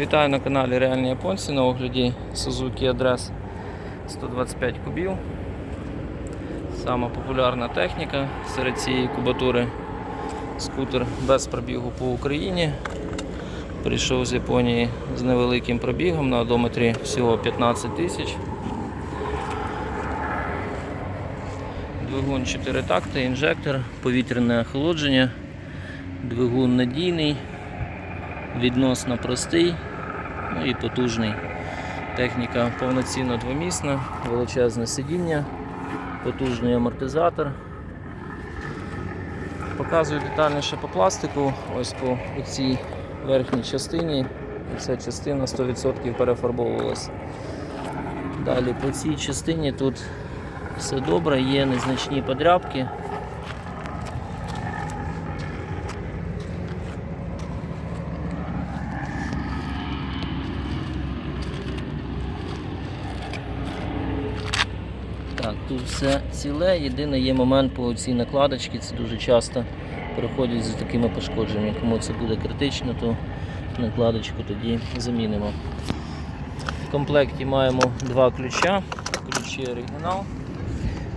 Вітаю на каналі Реальні Японці на огляді Suzuki Address 125 кубів. Сама популярна техніка серед цієї кубатури. Скутер без пробігу по Україні. Прийшов з Японії з невеликим пробігом на одометрі всього 15 тисяч. Двигун 4 такти, інжектор, повітряне охолодження, двигун надійний відносно простий ну і потужний. Техніка повноцінно двомісна, величезне сидіння, потужний амортизатор. Показую детальніше по пластику, ось по цій верхній частині. Ця частина 100% перефарбовувалася. Далі по цій частині тут все добре, є незначні подрябки. Тут все ціле. Єдиний є момент по цій накладочці, це дуже часто приходять з такими пошкодженнями. Кому це буде критично, то накладочку тоді замінимо. В комплекті маємо два ключа. Ключі оригінал.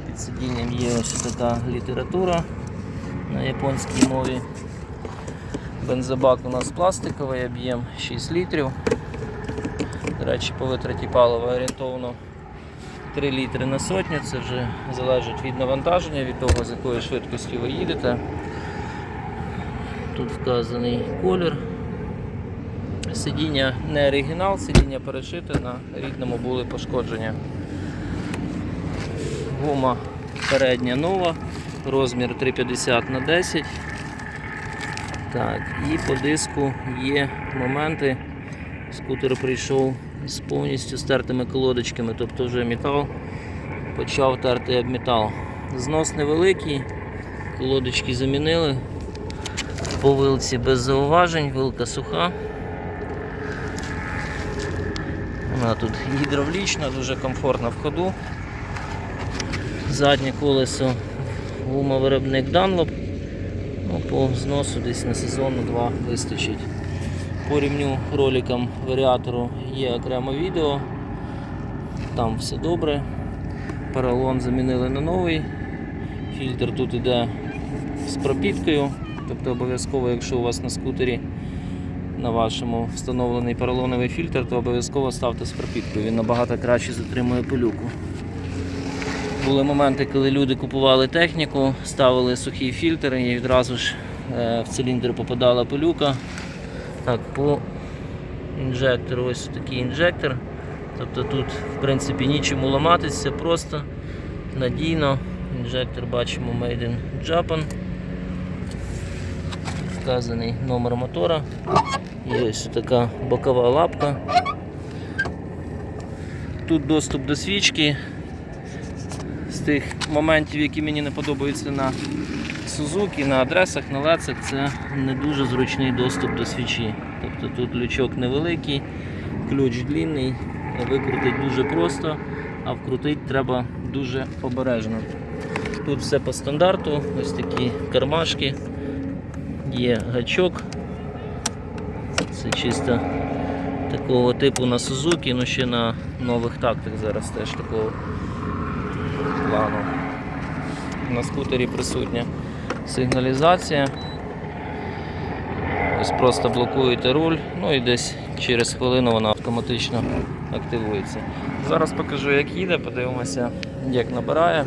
Під сидінням є ось така література на японській мові. Бензобак у нас пластиковий, об'єм 6 літрів. До речі, по витраті палива орієнтовно 3 літри на сотню, це вже залежить від навантаження, від того, з якою швидкістю ви їдете. Тут вказаний колір. Сидіння не оригінал, сидіння перешите, на рідному були пошкодження. Гума передня нова, розмір 350 на 10 Так, і по диску є моменти. Скутер прийшов з повністю стертими колодочками, тобто вже метал почав терти об метал. Знос невеликий, колодочки замінили. По вилці без зауважень, вилка суха. Вона тут гідравлічна, дуже комфортна в ходу. Заднє колесо гумовиробник Dunlop. Ну, по зносу десь на сезону два вистачить. По рівню варіатору є окремо відео. Там все добре. Поролон замінили на новий. Фільтр тут іде з пропіткою. Тобто обов'язково, якщо у вас на скутері на вашому встановлений поролоновий фільтр, то обов'язково ставте з пропіткою. Він набагато краще затримує пилюку. Були моменти, коли люди купували техніку, ставили сухий фільтр і відразу ж е, в циліндр попадала пилюка. Так, по інжектору ось такий інжектор. Тобто тут в принципі нічому ламатися, просто надійно. Інжектор бачимо Made in Japan. Вказаний номер мотора. І ось така бокова лапка. Тут доступ до свічки. З тих моментів, які мені не подобаються на Suzuki, на адресах, на лецах, це не дуже зручний доступ до свічі. Тобто тут лючок невеликий, ключ длинний, викрутити дуже просто, а вкрутити треба дуже обережно. Тут все по стандарту, ось такі кармашки, є гачок. Це чисто такого типу на Suzuki, ну ще на нових тактах зараз теж такого плану. На скутері присутня сигналізація. Ось просто блокуєте руль, ну і десь через хвилину вона автоматично активується. Зараз покажу, як їде, подивимося, як набирає.